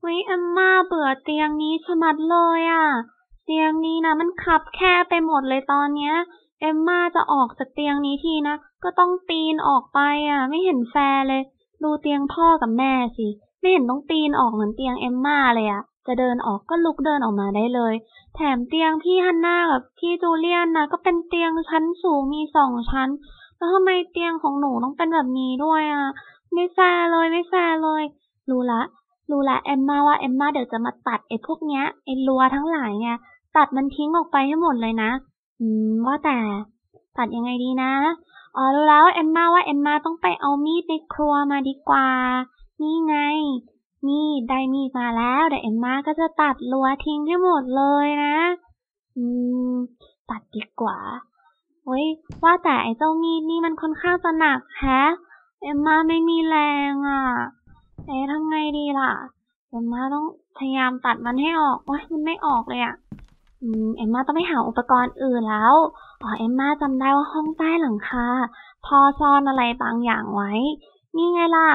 เฮ้ยเอมมาเบื่อเตียงนี้ชะมัดเลยอะ เตียงนี้นะมันคับแคบไปหมดเลยตอนเนี้ยเอมมาจะออกจากเตียงนี้ทีนะ ก็ต้องปีนออกไปอะ ไม่เห็นแฟร์เลย ดูเตียงพ่อกับแม่สิ ไม่เห็นต้องปีนออกเหมือนเตียงเอมมาเลยอะ จะเดินออกก็ลุกเดินออกมาได้เลย แถมเตียงพี่ฮันน่ากับพี่จูเลียนนะก็เป็นเตียงชั้นสูงมีสองชั้น แล้วทำไมเตียงของหนูต้องเป็นแบบนี้ด้วยอะ ไม่แฟร์เลยไม่แฟร์เลย รู้ละ รู้ละเอมมาว่าเอมมาเดี๋ยวจะมาตัดไอ้พวกเนี้ยไอ้รัวทั้งหลายเนี่ย ตัดมันทิ้งออกไปให้หมดเลยนะ อืม ว่าแต่ ตัดยังไงดีนะอ๋อรู้แล้วเอมมาว่าเอมมาต้องไปเอามีดในครัวมาดีกว่า นี่ไง มีดได้มีดมาแล้วเดี๋ยวเอมมาก็จะตัดรัวทิ้งให้หมดเลยนะ อืม ตัดดีกว่าเว้ยว่าแต่ไอ้เจ้ามีดนี่มันค่อนข้างจะหนักแฮะเอมมาไม่มีแรงอะ เอ๊ะทำไงดีล่ะ เอมมาต้องพยายามตัดมันให้ออกว้ยมันไม่ออกเลยอะอืมเอมมาต้องไปหาอุปกรณ์อื่นแล้วอ๋อเอมมาจำได้ว่าห้องใต้หลังคาพอซ่อนอะไรบางอย่างไว้ นี่ไงล่ะ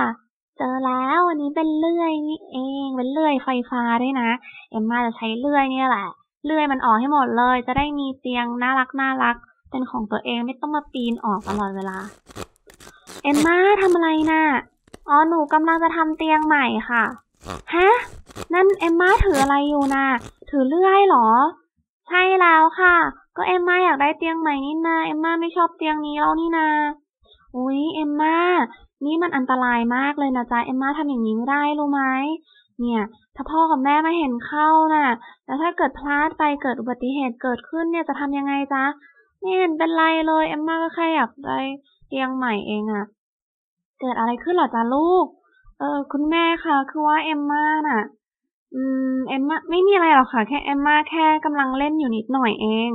เจอแล้วอันนี้เป็นเลื่อยนี่เองเป็นเลื่อยไฟฟ้าด้วยนะ เอมมาจะใช้เลื่อยเนี่ยแหละ เลื่อยมันออกให้หมดเลย จะได้มีเตียงน่ารักน่ารัก เป็นของตัวเองไม่ต้องมาปีนออกตลอดเวลา เอมมาทำอะไรน่ะ อ๋อ หนูกำลังจะทำเตียงใหม่ค่ะ ฮะ นั่นเอมมาถืออะไรอยู่น่ะถือเลื่อยเหรอ ใช่แล้วค่ะ ก็เอมมาอยากได้เตียงใหม่นี่นาเอมมาไม่ชอบเตียงนี้แล้วนี่นาอุ๊ย เอมมานี่มันอันตรายมากเลยนะจ๊ะ เอมมาทำอย่างนี้ไม่ได้รู้ไหม เนี่ย ถ้าพ่อกับแม่มาเห็นเข้าน่ะ แล้วถ้าเกิดพลาดไปเกิดอุบัติเหตุเกิดขึ้นเนี่ยจะทำยังไงจ๊ะ ไม่เห็นเป็นไรเลย เอมมาก็แค่อยากได้เตียงใหม่เองอะ เกิดอะไรขึ้นหรอจ๊ะลูก เออคุณแม่คะคือว่าเอมมาน่ะ อืมเอมมาไม่มีอะไรหรอกค่ะ แค่เอมมาแค่กำลังเล่นอยู่นิดหน่อยเอง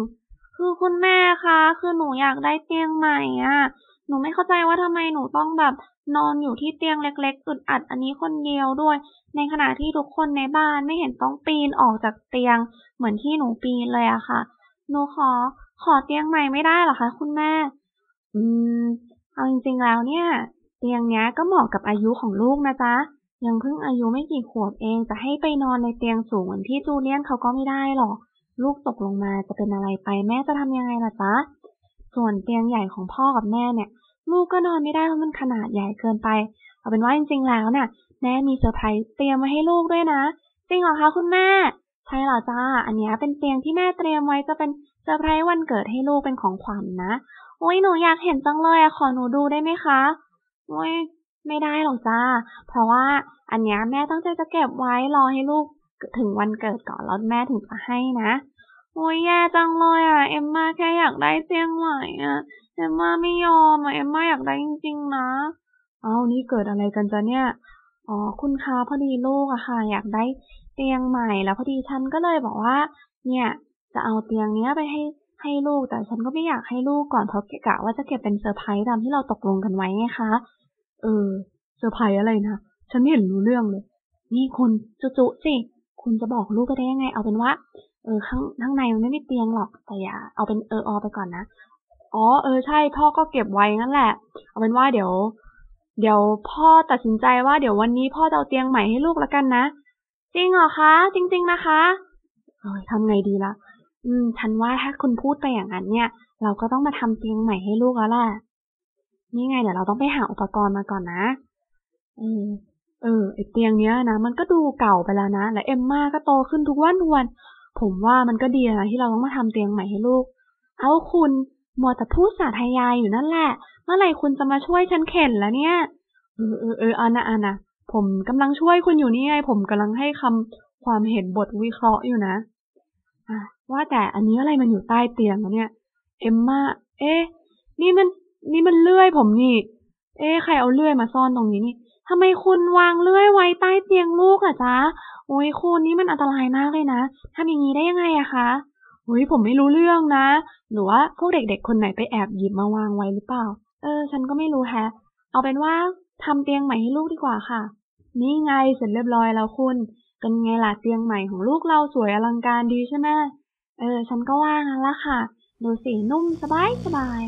คือคุณแม่คะคือหนูอยากได้เตียงใหม่อะหนูไม่เข้าใจว่าทำไมหนูต้องแบบนอนอยู่ที่เตียงเล็กๆอึดอัดอันนี้คนเดียวด้วย ในขณะที่ทุกคนในบ้านไม่เห็นต้องปีนออกจากเตียง เหมือนที่หนูปีนเลยอะค่ะ หนูขอขอเตียงใหม่ไม่ได้หรอคะคุณแม่ อืม เอาจริงๆแล้วเนี่ย เตียงเนี้ยก็เหมาะกับอายุของลูกนะจ๊ะ ยังเพิ่งอายุไม่กี่ขวบเองจะให้ไปนอนในเตียงสูงเหมือนที่จูเลียนเขาก็ไม่ได้หรอก ลูกตกลงมาจะเป็นอะไรไปแม่จะทำยังไงล่ะจ๊ะ ส่วนเตียงใหญ่ของพ่อกับแม่เนี่ย ลูกก็นอนไม่ได้เพราะมันขนาดใหญ่เกินไป เอาเป็นว่าจริงๆแล้วเนี่ยแม่มีเซอร์ไพรส์เตรียมไว้ให้ลูกด้วยนะ จริงเหรอคะคุณแม่ ใช่หรอจ้า อันนี้เป็นเตียงที่แม่เตรียมไว้จะเป็นเซอร์ไพรส์วันเกิดให้ลูกเป็นของขวัญนนะ โอ้ยหนูอยากเห็นจังเลยอะขอหนูดูได้ไหมคะ โอ้ยไม่ได้หรอกจ้า เพราะว่าอันเนี้ยแม่ตั้งใจจะเก็บไว้รอให้ลูกถึงวันเกิดก่อนแล้วแม่ถึงจะให้นะโอ้ยแย่จังเลยอะ เอ็มมาแค่อยากได้เตียงใหม่อะเอ็มมาไม่ยอมอะ เอ็มมาอยากได้จริงๆนะ เอานี่เกิดอะไรกันจ๊ะเนี่ย อ๋อคุณคะพอดีลูกอะค่ะ อยากได้เตียงใหม่แล้วพอดีฉันก็เลยบอกว่า เนี่ยจะเอาเตียงเนี้ยไปให้ ให้ลูก แต่ฉันก็ไม่อยากให้ลูกก่อนเพราะกะว่าจะเก็บเป็นเซอร์ไพรส์ตามที่เราตกลงกันไว้ไงคะ เออเซอร์ไพรส์อะไรนะ ฉันไม่เห็นรู้เรื่องเลย นี่คุณจุจุสิ คุณจะบอกลูกก็ได้ยังไง เอาเป็นว่า เออข้างข้างในมันไม่มีเตียงหรอก แต่อย่า เอาเป็นเอออไปก่อนนะ อ๋อเออใช่ พ่อก็เก็บไว้งั้นแหละ เอาเป็นว่าเดี๋ยว เดี๋ยวพ่อตัดสินใจว่าเดี๋ยววันนี้พ่อจะเอาเตียงใหม่ให้ลูกแล้วกันนะ จริงเหรอคะ จริง ๆ นะคะเอ้ยทำไงดีล่ะ อืมฉันว่าถ้าคุณพูดไปอย่างนั้นเนี่ย เราก็ต้องมาทำเตียงใหม่ให้ลูกแล้วแหละ นี่ไงเดี๋ยวเราต้องไปหาอุปกรณ์มาก่อนนะเออเออไอเตียงเนี้ยนะมันก็ดูเก่าไปแล้วนะ และเอมมาก็โตขึ้นทุกวันทุกวัน ผมว่ามันก็ดีนะที่เราต้องมาทำเตียงใหม่ให้ลูก เอาคุณมัวแต่พูดสาธยายอยู่นั่นแหละ เมื่อไหร่คุณจะมาช่วยฉันเข็นแล้วเนี่ย เออเออเอออันะอันะผมกำลังช่วยคุณอยู่นี่ไง ผมกำลังให้คำความเห็นบทวิเคราะห์อยู่นะ ว่าแต่อันนี้อะไรมันอยู่ใต้เตียงนะเนี่ย เอมมาเอ๊ะนี่มัน นี่มันเลื่อยผมนี่ เอ๊ะใครเอาเลื่อยมาซ่อนตรงนี้นี่ทำไมคุณวางเลื่อยไว้ใต้เตียงลูกอะจ๊ะโอ้ยคุณนี่มันอันตรายมากเลยนะทำอย่างนี้ได้ยังไงอะคะโอ้ยผมไม่รู้เรื่องนะ หรือว่าพวกเด็กๆ คนไหนไปแอบหยิบมาวางไว้หรือเปล่า เออ ฉันก็ไม่รู้แฮะ เอาเป็นว่าทำเตียงใหม่ให้ลูกดีกว่าค่ะ นี่ไงเสร็จเรียบร้อยแล้วคุณ เป็นไงล่ะเตียงใหม่ของลูกเราสวยอลังการดีใช่ไหม เออ ฉันก็ว่างั้นละค่ะ ดูสิ นุ่มสบายสบาย